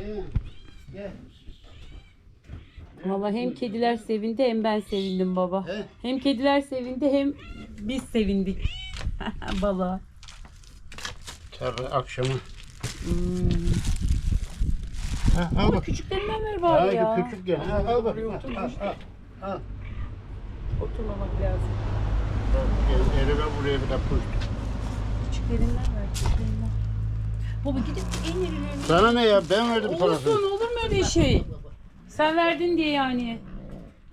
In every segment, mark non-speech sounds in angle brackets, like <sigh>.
He. Gel. Vallahi hem kediler sevindi hem ben sevindim baba. He. Hem kediler sevindi hem biz sevindik. <laughs> Balığa. Tabii akşamı. Hmm. Ha, al Ama bak. küçüklerinden ver bari Haydi ya. küçük gel. Ha, al bak. Oturmamak lazım. Elime buraya bir de koy. Küçüklerinden ver. Küçüklerinden. Baba gidip en irilerini... Sana ne ya? Ben verdim parasını. Olsun olur mu öyle şey? Sen verdin diye yani.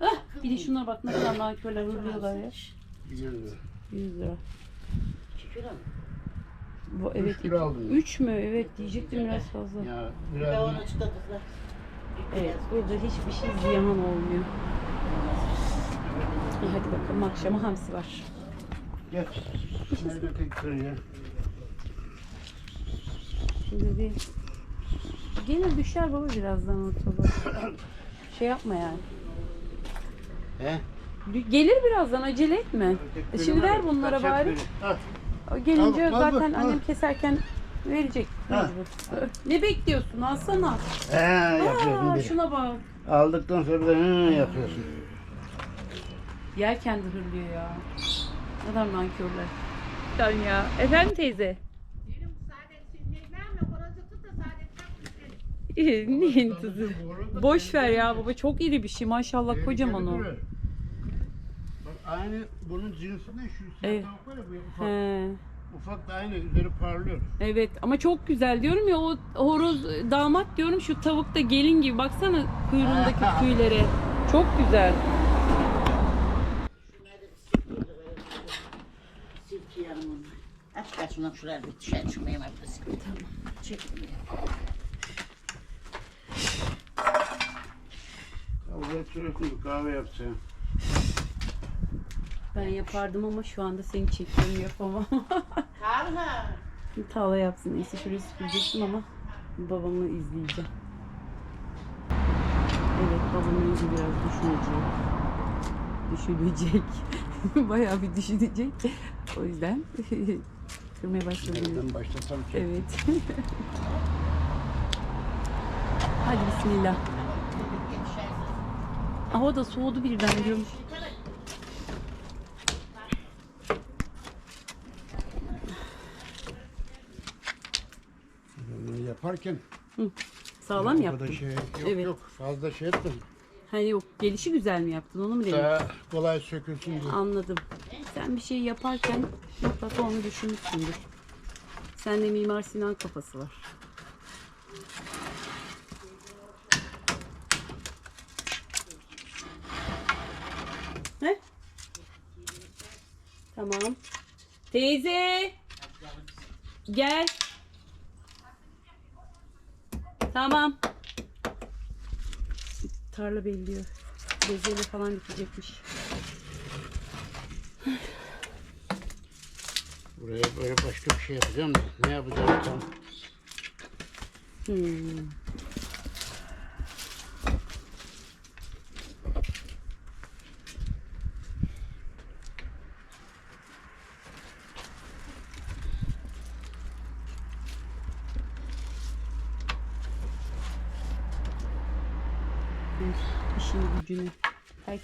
Ah, bir de şuna bak ne kadar nankörler hırlıyorlar ya. Biliyorum. 100 lira. Bu, evet. Üç kilo aldım. 3 mü? Evet diyecektim biraz fazla. Ya biraz Evet burada hiçbir şey ziyan olmuyor. İyi hadi bakalım akşama hamsi var. gel. Nerede tekrar ya? Şimdi bir gelir düşer baba birazdan ortalığı. Şey yapma yani. He? Gelir birazdan acele etme. E şimdi ver bunlara bari. O gelince Al, al, zaten al. annem keserken verecek. Ha. mecbur. Ne bekliyorsun? Alsana. He yapıyorsun Aa, bir. şuna bak. Aldıktan sonra da hı yapıyorsun. Yerken de hırlıyor ya. Ne kadar nankörler. Efendim teyze? Neyin tuzu? Boş ver ya baba çok iri bir şey maşallah kocaman o. Bak aynı bunun cinsinde şu siyah Evet. tavuk var ya bu ufak. He. Ufak da aynı üzeri parlıyor. Evet ama çok güzel diyorum ya o horoz damat diyorum şu tavuk da gelin gibi baksana kuyruğundaki <laughs> tüylere. Çok güzel. Silki. Aç kaç ondan şuraya bir dışarı çıkmaya bakmasın. Tamam. Çekilmiyor. Kavga sürekli bir kahve yapsın. Ben yapardım ama şu anda seni çekiyorum yapamam. Kalma. Tava yapsın neyse şurayı süpürecektim ama babamı izleyeceğim. Evet babamın yüzü biraz düşünecek. Düşünecek. <laughs> Bayağı bir düşünecek. O yüzden <laughs> kırmaya başladım. Nereden başlasam ki? Evet. <laughs> Hadi bismillah. Hava da soğudu birden diyorum. Yaparken Sağlam o yaptın. şey yok Evet. yok fazla şey ettim. Hani yok gelişi güzel mi yaptın onu mu? Daha kolay sökülsün diye. Anladım. Sen bir şey yaparken mutlaka onu düşünmüşsündür. Sende Mimar Sinan kafası var. He? Tamam. Teyze. Gel. Tamam. Tarla belliyor. Bezelye falan dikecekmiş. Buraya böyle başka bir şey yapacağım da ne yapacağım tam. Hmm.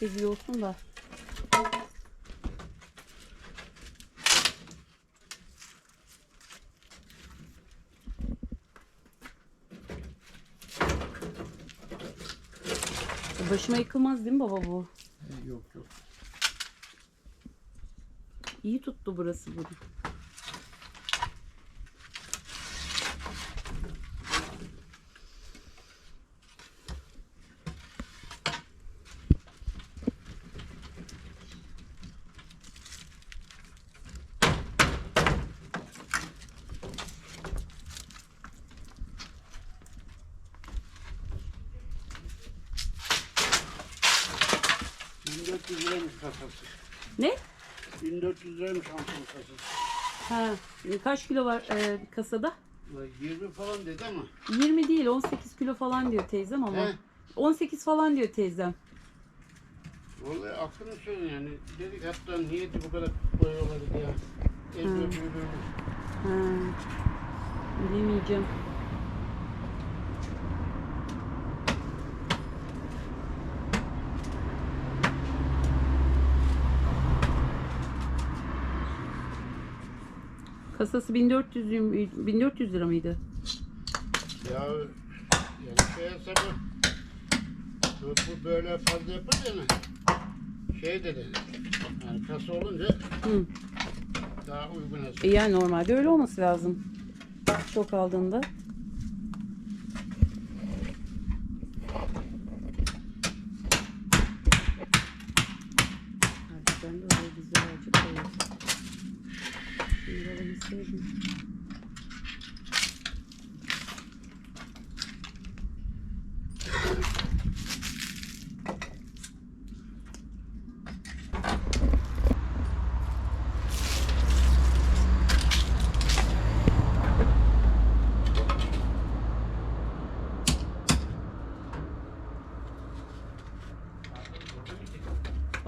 İyi olsun da. Başıma yıkılmaz değil mi baba bu? Yok yok. İyi tuttu burası bunu. ...1400 liraymış kasası. Ne? 1400 liraymış Samsun kasası. Ha, kaç kilo var e, kasada? Ulan 20 falan dedi ama. 20 değil 18 kilo falan diyor teyzem ama. He. 18 falan diyor teyzem. Vallahi aklını söyle yani. Dedik hatta niyeti bu kadar koyuyorlar ya. El. Ha, bilemeyeceğim. Kasası 1400 lira- 1400 lira mıydı? Ya yani şey hesabı bu, bu böyle fazla yapınca ne? Şey dedi. Yani kasa olunca Hı. daha uygun hesap. E yani normalde öyle olması lazım. Çok aldığında. Hadi ben de oraya güzelce koyayım. Şunları alabilseydim.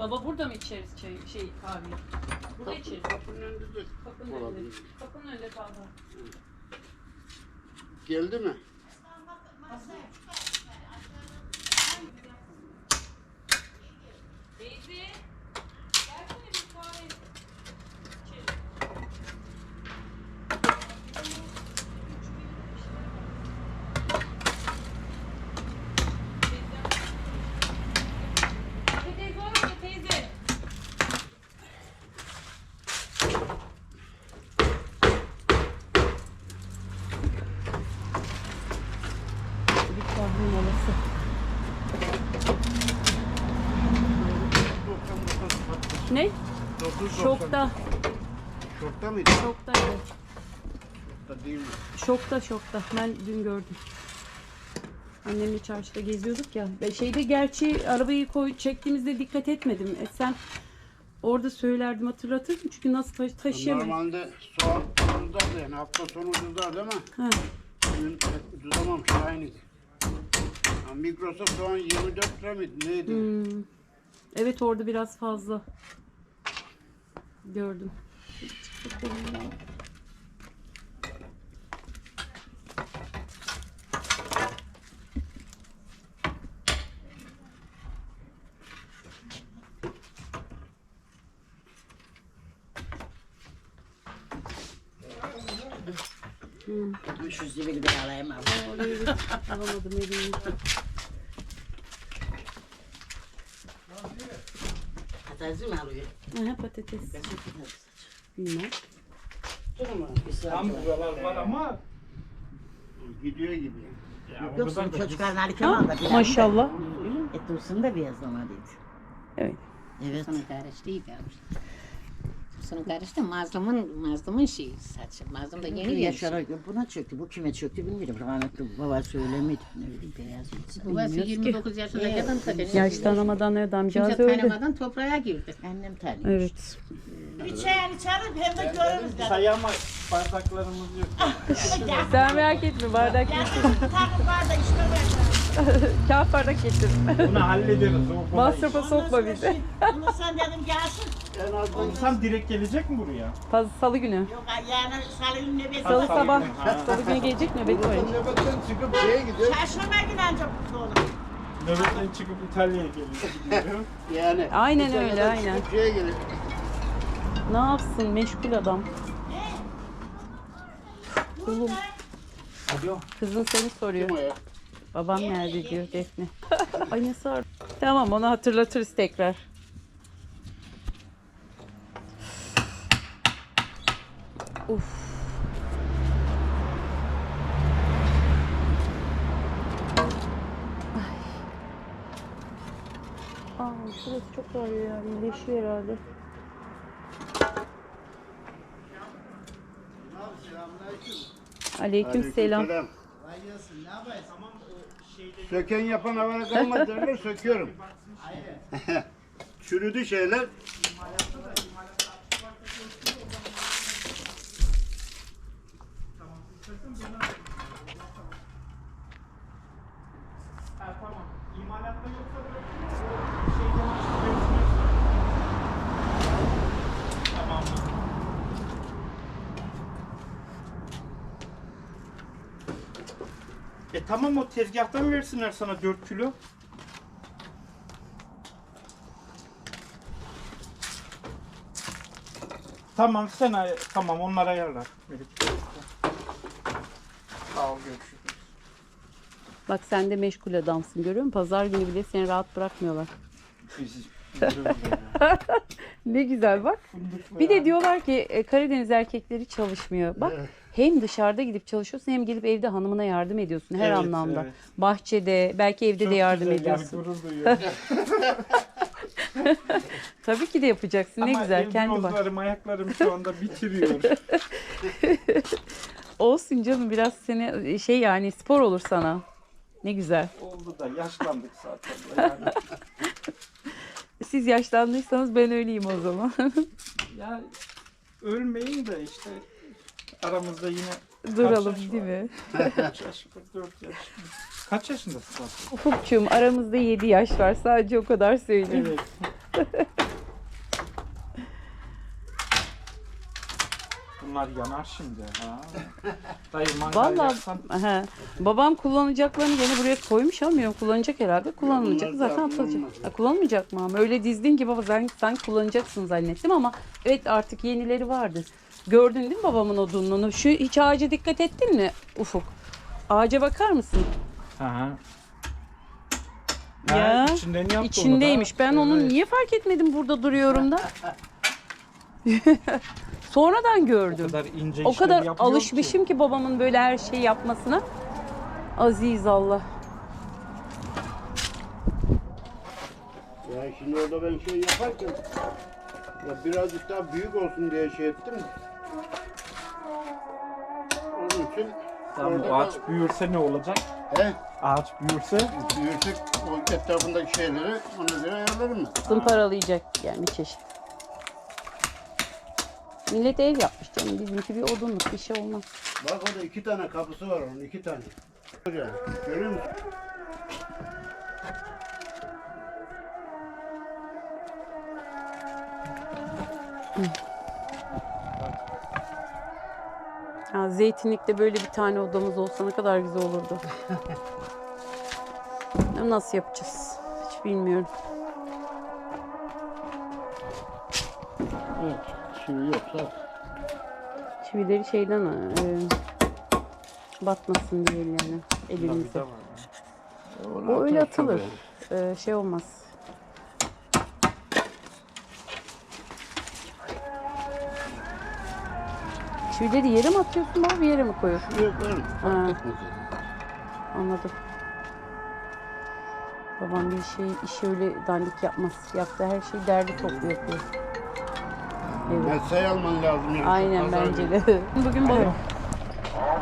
Baba burada mı içeriz çay, şey kahveyi? Burada içeriz. Kapının önünde de Kapının önünde. olabilir. Kapının önünde kahve. Geldi mi? Teyze, gelsene bir kahve içelim. Teyze orada teyze. Bir kahve molası. 99 Ne? 9.90. Şokta. Şokta mıydı? Şoktaydı. Şokta değil mi? Şokta şokta. Ben dün gördüm. Annemle çarşıda geziyorduk ya. Ve şeyde gerçi arabayı koy çektiğimizde dikkat etmedim. E sen orada söylerdim hatırlatırdım çünkü nasıl taş taşıyamadım. Normalde soğan ucuzlardı yani hafta sonu ucuzlardı ama Ha. bugün pek ucuzlamamış aynıydı. Yani Migros'ta soğan 24 lira mıydı neydi? Hmm. Evet orada biraz fazla. Gördüm. Çıktı kolumdan. Şu zibili bir alayım abi. Orayı bir alamadım elimi. Patates mi alıyor? Aha patates. Bilmem. Tam buralar var ama Gidiyor gibi. Yoksa çocukların Ali Kemal da bilen Maşallah. E dursun da beyazlamalıydı. Evet. Evet. Sana karış değil gelmiş. Sana karış da mazlumun, mazlumun şeyi saçı. Mazlum da yeni gelmiş. Yaşar buna çöktü. Bu kime çöktü bilmiyorum. Rahmetli baba söylemedi. Ne bileyim beyaz. Babası Bilmiyoruz ki. 29 yaşında kadın tabii. Yaş tanımadan adamcağız Kimse öldü. tanımadan toprağa girdi. Annem tanıyor. Evet. Bir çayını içerim hem de görürüz. çay ama bardaklarımız yok. <laughs> Sen merak etme bardak getir. Takım var da işte ben. <laughs> Kağıt bardak getir. Bunu hallederiz. O kolay. Masrafa sokma bizi. Bunu sen dedim gelsin. En direkt gelecek mi buraya? Fazla salı günü. Yok yani salı günü nöbet Salı var. sabah. Ha. Salı günü gelecek nöbet var. nöbetten çıkıp şeye gidiyor. Çarşamba günü ancak mutlu olur. Nöbetten çıkıp İtalya'ya geliyor. <laughs> Yani. Aynen İtalya'dan öyle, aynen. çıkıp Şeye gidiyor. Ne yapsın meşgul adam. Oğlum Alo. kızın seni soruyor. Kim o ya? Babam nerede diyor Defne. <laughs> Ay ne sor. Tamam onu hatırlatırız tekrar. Uf. Ay. Aa, şurası çok ağrıyor ya. İyileşiyor herhalde. Aleyküm selam. Aleykümselam. Söken yapan havaya kalmadı derler söküyorum. <laughs> Çürüdü şeyler. Ha tamam. İmalatta yoksa şeyden Tamam. E tamam o tezgahtan versinler sana 4 kilo. Tamam sen ay- tamam onlara ayarlar. Melih. Sağ ol görüşürüz. Bak sen de meşgul adamsın görüyor musun? Pazar günü bile seni rahat bırakmıyorlar. <laughs> Ne güzel bak. Bir de diyorlar ki e, Karadeniz erkekleri çalışmıyor. Bak hem dışarıda gidip çalışıyorsun hem gelip evde hanımına yardım ediyorsun her Evet, anlamda. evet. Bahçede belki evde Çok de yardım güzel, yani ediyorsun. gurur duyuyorum. <laughs> Tabii ki de yapacaksın. Ne Ama güzel el kendi bak. yozlarım, ayaklarım şu anda bitiriyor. <laughs> Olsun canım biraz seni şey yani spor olur sana. Ne güzel. Oldu da yaşlandık zaten. Yani. <laughs> Siz yaşlandıysanız ben öyleyim o zaman. ya ölmeyin de işte aramızda yine Duralım <laughs> Kaç yaş değil var? mi? 3 yaş, 4 yaş. Kaç yaşındasın zaten? Ufukçum aramızda 7 yaş var sadece o kadar söyleyeyim. Evet. <laughs> Bunlar yanar şimdi ha. Dayı mangal Vallahi yaksan he, babam kullanacaklarını gene buraya koymuş ama bilmiyorum kullanacak herhalde. Kullanılmayacak Bunlar zaten atılacak. kullanılmaz. Ha, kullanmayacak mı ama öyle dizdin ki baba sen, sen kullanacaksın zannettim ama evet artık yenileri vardı. Gördün değil mi babamın odunluğunu? Şu hiç ağaca dikkat ettin mi Ufuk? Ağaca bakar mısın? Ha. Ya, Ha, içinden yaptı onu da. İçindeymiş. Ben onu Evet. niye fark etmedim burada duruyorum da? <laughs> Sonradan o gördüm. kadar ince O işlem kadar yapıyor alışmışım ki babamın böyle her şeyi yapmasına. Aziz Allah. Ya şimdi orada ben şey yaparken ya birazcık daha büyük olsun diye şey ettim. Onun için Tamam, orada bu ağaç da- büyürse ne olacak? he, Ağaç büyürse büyürsek o etrafındaki şeyleri ona göre ayarlarım mı? Zımparalayacak yani bir çeşit. Millet ev yapmış canım. Bizimki bir odunluk bir şey olmaz. Bak orada iki tane kapısı var onun iki tane. Yani, görüyor musun? Ya zeytinlikte böyle bir tane odamız olsa ne kadar güzel olurdu. <laughs> Ya Nasıl yapacağız? Hiç bilmiyorum. Evet, şimdi yoksa Çivileri şeyden e, batmasın diye yani elimize. O öyle atılır. E, şey olmaz. Çivileri yere mi atıyorsun baba bir yere mi koyuyorsun? Yok oğlum, Ha. Anladım. Babam bir şey işi öyle dandik yapmaz. Yaptığı her şeyi derdi toplu yapıyor. Evet. Mesai alman lazım yani. Aynen Pazar bence de. <laughs> Bugün balık.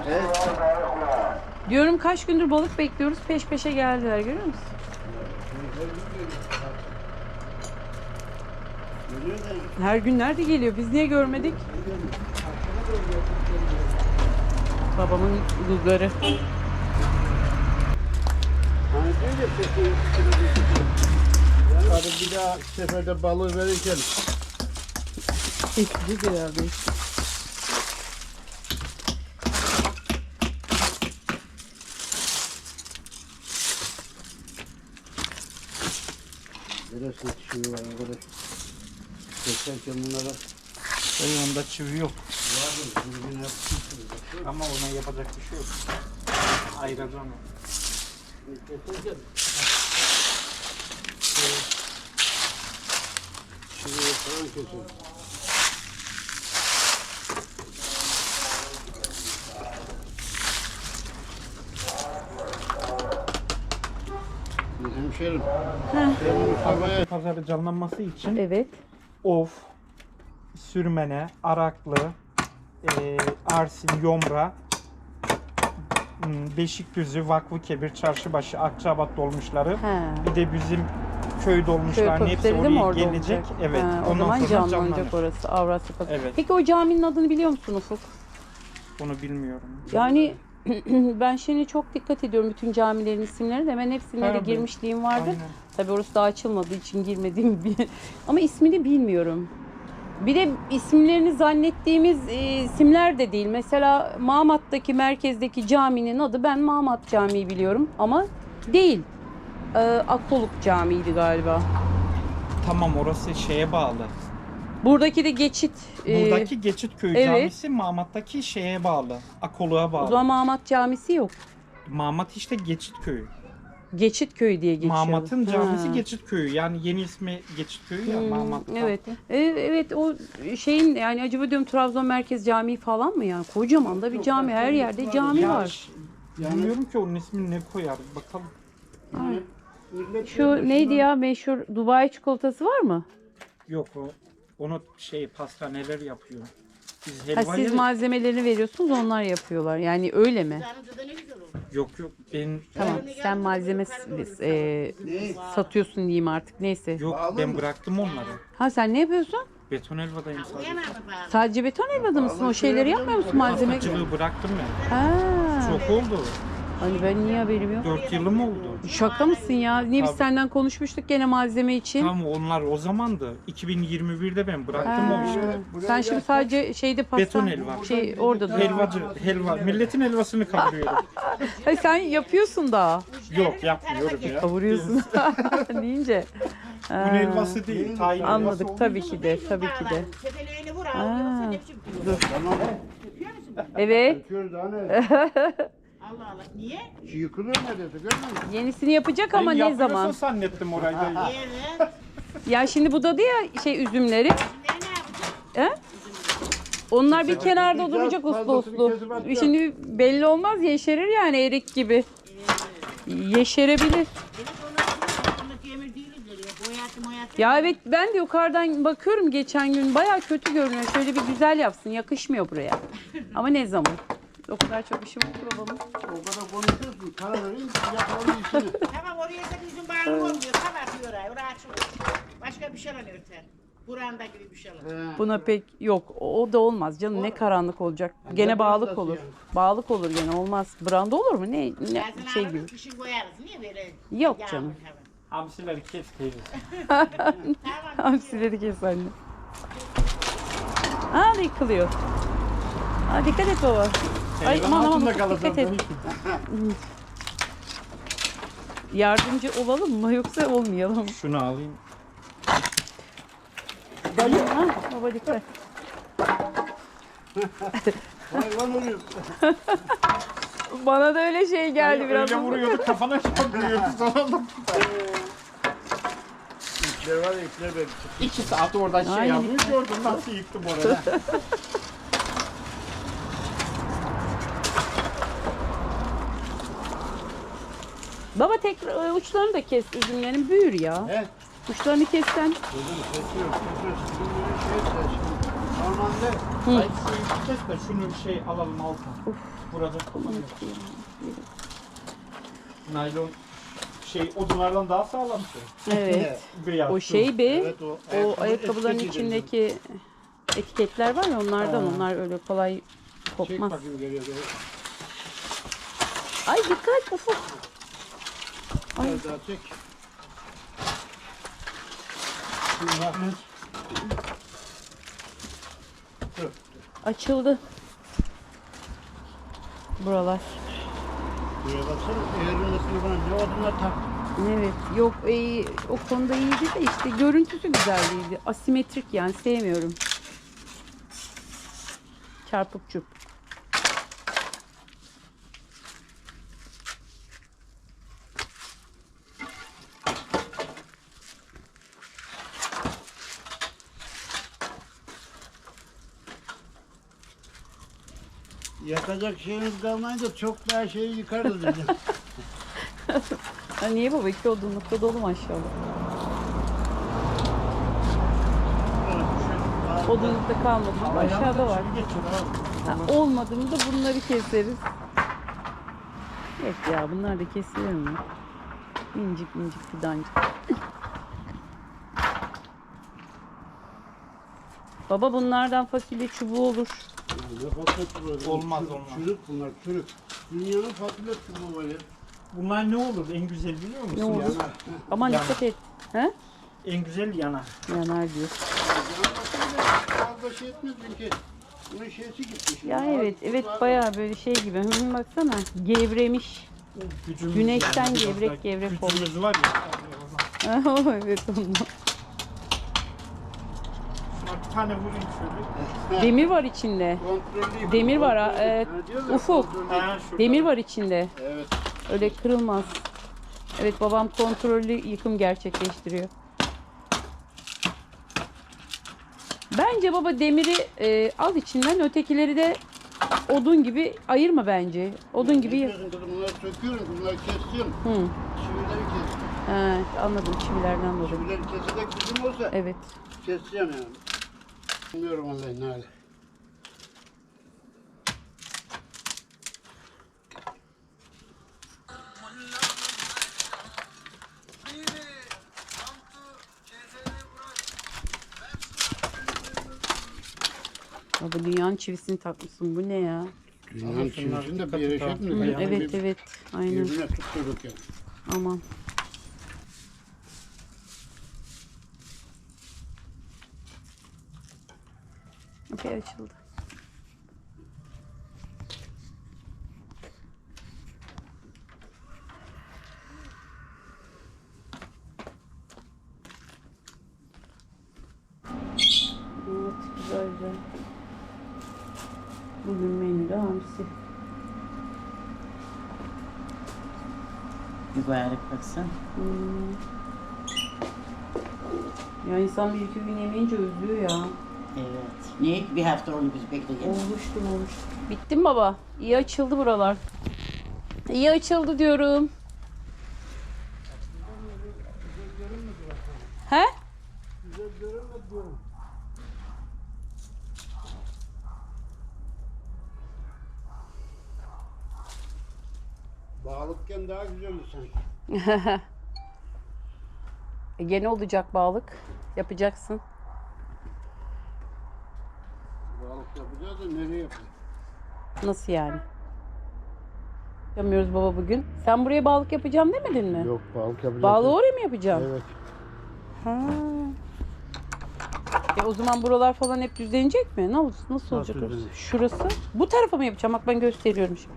Evet. Diyorum kaç gündür balık bekliyoruz. Peş peşe geldiler görüyor musun? Her gün nerede geliyor? Biz niye görmedik? Babamın peki yani bir daha seferde balığı verirken Eklidir abi. Biraz yetişiyor var arkadaş. Geçerken bunlara Dayı onda çivi yok. Vardı. Şimdi yine yapmışsınız. Ama ona yapacak bir şey yok. Ayıracağım onu. Şuraya falan kesin. Hemşerim, Mustafa'ya Pazarı canlanması için Evet. of, sürmene, araklı, e, arsin, yomra, m, Beşikdüzü, Vakfı Kebir, Çarşıbaşı, Akçabat dolmuşları. He. Bir de bizim köy Köy dolmuşlarının hepsi mi oraya orada gelecek. olacak? Evet. Ha, o ondan zaman sonra canlanacak orası Avrasya Pazarı. Evet. Peki o caminin adını biliyor musun Ufuk? Bunu bilmiyorum. Yani <clears throat> ben şimdi çok dikkat ediyorum bütün camilerin isimlerine de ben hepsine de girmişliğim vardı. Aynen. Tabii orası daha açılmadığı için girmediğim bir <laughs> ama ismini bilmiyorum. Bir de isimlerini zannettiğimiz e, isimler de değil. Mesela Mamat'taki merkezdeki caminin adı ben Mamat Camii biliyorum ama değil. Ee, Akkoluk Camii'ydi galiba. Tamam orası şeye bağlı. Buradaki de geçit. e, Buradaki Geçitköy evet. Camisi Mamat'taki şeye bağlı. Akoluğa o bağlı. zaman Mamat Camisi yok. Mamat işte Geçitköy. Geçitköy diye geçiyor. Mamat'ın camisi Ha. Geçitköy'ü. Yani yeni ismi Geçitköy ya Hmm, Mamat. Evet. E, evet o şeyin yani acaba diyorum Trabzon Merkez Camii falan mı ya? Kocaman da bir cami. Her yerde cami Ya var. ş- Bilmiyorum ki onun ismini ne koyar. Bakalım. Yani millet Şu neydi ya meşhur Dubai çikolatası var mı? Yok o. Onu şey pastaneler yapıyor. Biz Ha, helva siz yeriz. malzemelerini veriyorsunuz onlar yapıyorlar. Yani öyle mi? Kızarınca da ne güzel olur. Yok yok ben Tamam sen malzeme s- e, satıyorsun diyeyim artık neyse. yok Bağlı ben mı? bıraktım onları. Ha sen ne yapıyorsun? Beton helvadayım sadece. Sadece beton helvada mısın? O şeyleri yapmıyor musun malzeme? Pastacılığı bıraktım ben. Ha. Çok oldu. Hani ben niye haberim yok? 4 yılım oldu. Şaka mısın ya? Niye biz Tabii. senden konuşmuştuk gene malzeme için? Tam onlar o zamandı. 2021'de ben bıraktım o işi. Sen şimdi sadece şeyde pasta Beton helva. şey orada dur. Helvacı, helva. Milletin helvasını kavuruyorum. <laughs> Ha, sen yapıyorsun da. Yok yapmıyorum ya. Kavuruyorsun <laughs> deyince. Bunun Ha, helvası değil. Tayin helvası Anladık tabii ki de tabii ki de. Tepeleğini vur? Tamam. Yapıyor musun? Evet. Öpüyoruz. <laughs> Allah Allah. Niye? Şu yıkılıyor ne dedi görmüyor musun? Yenisini yapacak ama ne zaman? zannettim orayı da. Evet. <laughs> Ya şimdi budadı ya şey üzümleri. Şimdi ne yapacak? He? Onlar bir kenarda Güzel, duracak uslu fazlasını uslu. Şimdi belli olmaz yeşerir yani erik gibi. Yeşerebilir. Evet onlar sondaki emir değiliz ya. Boyatı moyatı. Ya evet ben de yukarıdan bakıyorum geçen gün baya kötü görünüyor. Şöyle bir güzel yapsın yakışmıyor buraya. Ama ne zaman? O kadar çok işim var ki babamın. O kadar konuşuyorsun. Karar verin yapalım işini. <laughs> Tamam oraya da bizim bağlı olmuyor. Kapatıyor orayı. Orası açılıyor. Başka bir şeyler örter. Buranda gibi bir şeyler. He. Buna pek yok. O da olmaz canım. Ne karanlık olacak. Gene ne bağlık olur. yani? Bağlık olur gene olmaz. Branda olur mu? Ne, ne Yazın şey alırız, gibi. kışın koyarız. Niye böyle? Yok yağmur canım. hava? Hamsileri kes teyze. <laughs> <laughs> Tamam. Hamsileri kes anne. Aa yıkılıyor. Aa, dikkat et baba. Ay aman aman dikkat et. <laughs> Yardımcı olalım mı yoksa olmayalım? Şunu alayım. Ha, baba dikkat. Hayvan <laughs> oluyor. Bana da öyle şey geldi biraz. Öyle vuruyordu kafana çarpıyordu sonra. İpler var ya ipler böyle. İki saat oradan şey yapmış gördüm nasıl yıktım orada. <laughs> Baba tek e, uçlarını da kes üzümlerin büyür ya. He? Uçlarını kessen. Kızım. Şimdi şey de şimdi. Normalde Ay suyu kes de şunu şey alalım alta. Burada Naylon şey odunlardan daha sağlam şey. Evet. Beyaz. O şey be. Evet o. O ayakkabıların etiket edildi. içindeki etiketler var ya onlardan Ha. onlar öyle kolay Çek kopmaz. bakayım geliyor. geliyor. Ay dikkat ufuk. Ay. Biraz daha çek. Açıldı. Buralar. Buraya baksana. Eğrilmesini bana ne odunlar taktı. Evet. Yok e, o konuda iyiydi de işte görüntüsü güzel değildi. Asimetrik yani sevmiyorum. Çarpık çup. Yakacak şeyimiz kalmayınca çok daha şeyi yıkarız dedi. <laughs> Ha, niye baba iki odunlukta dolu maşallah. Odunlukta kalmadı. Aşağıda var. Ha, olmadı mı da bunları keseriz. Yok ya bunlar da kesilir mi? Mincik mincik fidancık. Baba bunlardan fasulye çubuğu olur. Olmaz, olmaz. Çürük bunlar çürük. Dünyanın fasulye çubuğu böyle. Bunlar ne olur en güzel biliyor musun? Ne olur? Yanar. Aman Yani. dikkat et. He? En güzel yanar. Yanar diyor. Fazla şey etmez çünkü. Bunun şeysi gitmiş. Ya evet evet bayağı böyle şey gibi. Hı, hı, baksana gevremiş. Gücümüz Güneşten gevrek gevrek olmuş. Gücümüz var ya. <laughs> evet ondan. Tane vurayım şöyle. Demir var içinde. Kontrollü Demir var ha, evet. Ha, ya, Ufuk. Ha, şurada. Demir var içinde. Evet. Öyle kırılmaz. Evet babam kontrollü yıkım gerçekleştiriyor. Bence baba demiri e, al içinden ötekileri de odun gibi ayırma bence. Odun gibi. Ne yap- kızım? Bunları söküyorum, bunları kesiyorum. Hı. Çivileri kesiyorum. Evet, anladım çivilerden dolayı. Çivileri kesecek gücüm olsa Evet. keseceğim yani. Bilmiyorum vallahi ne hali. Baba dünyanın çivisini takmışsın. Bu ne ya? Dünyanın çivisini de bir yere şey yapmıyor. Hı, evet bir- evet. Aynen. Birbirine tutturduk yani. Aman. Okey açıldı. Evet güzel güzel. Bugün menüde hamsi. Mübarek baksana. Hmm. Ya insan bir iki gün yemeyince özlüyor ya. Evet. Niye? Bir hafta oldu biz bekleyelim. Olmuştur olmuştur. Bitti mi baba? İyi açıldı buralar. İyi açıldı diyorum. He? Bağlıkken daha güzeldi sanki. <laughs> E, gene olacak bağlık. Yapacaksın. Yapacağız da nereye yapacağız? Nasıl yani? Yapamıyoruz baba bugün. Sen buraya bağlık yapacağım demedin mi? Yok bağlık yapacağız. Bağlığı oraya mı yapacaksın? Evet. Ha. E o zaman buralar falan hep düzlenecek mi? Ne olacak? Nasıl olacak? orası? Şurası. Bu tarafa mı yapacağım? Bak ben gösteriyorum şimdi.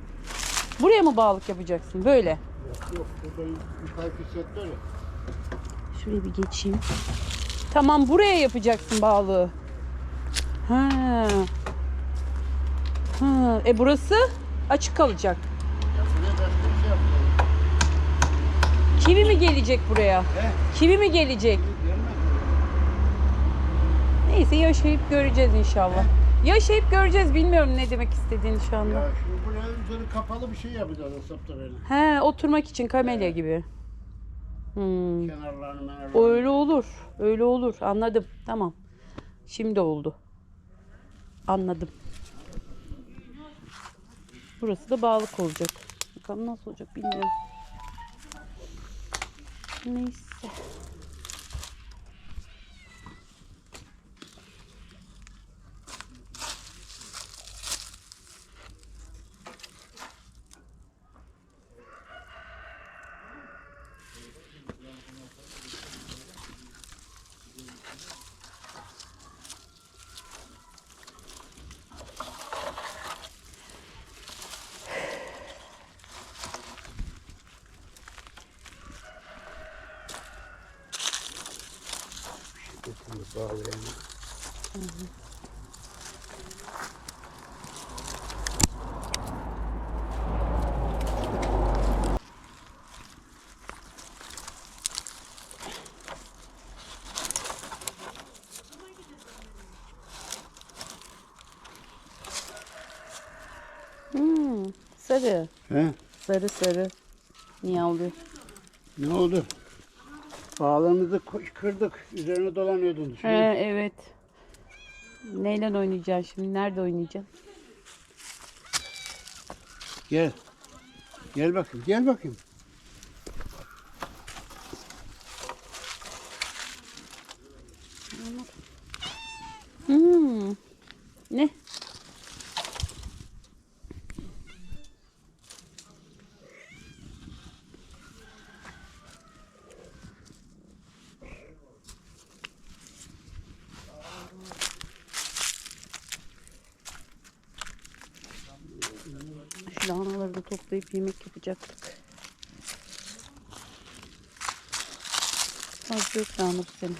Buraya mı bağlık yapacaksın? Böyle. Yok, yok burada yukarıki set var ya. Şuraya bir geçeyim. Tamam buraya yapacaksın bağlığı. Ha. Ha. E burası açık kalacak. Kivi mi gelecek buraya? He? Kivi mi gelecek? Neyse yaşayıp göreceğiz inşallah. Yaşayıp göreceğiz. Bilmiyorum ne demek istediğini şu anda. Ya şimdi buraya üzeri kapalı bir şey yapacağız hesapta böyle. He oturmak için kamelya gibi. Hmm. Kenarlarını. Öyle olur. Öyle olur. Anladım. Tamam. Şimdi oldu. Anladım. Burası da bağlık olacak. Bakalım nasıl olacak bilmiyorum. Neyse. Hmm, sarı. He? Sarı sarı. Niye alıyor? Ne oldu? Bağlarınızı ko- kırdık. Üzerine dolanıyordunuz. He, evet. Neyle oynayacaksın şimdi? Nerede oynayacaksın? Gel. Gel bakayım. Gel bakayım. Hmm. Ne? Şu lahanaları da toplayıp yemek yapacaktık. Az yok lahana bu sene.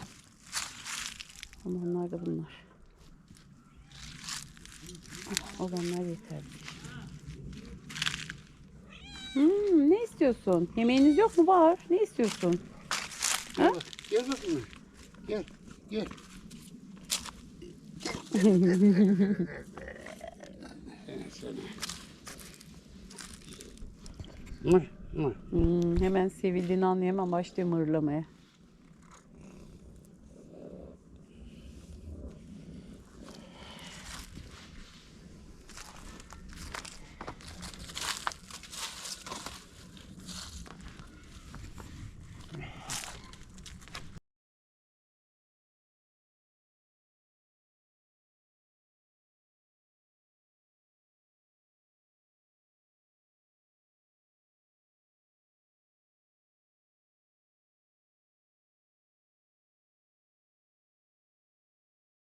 Ama onlar da bunlar. Olanlar yeter. Hmm, ne istiyorsun? Yemeğiniz yok mu? Var. Ne istiyorsun? Gel, bak, gel bakayım. Gel, gel. Seni. Mır, mır. Hmm, hemen sevildiğini anlayamam başlıyor mırlamaya.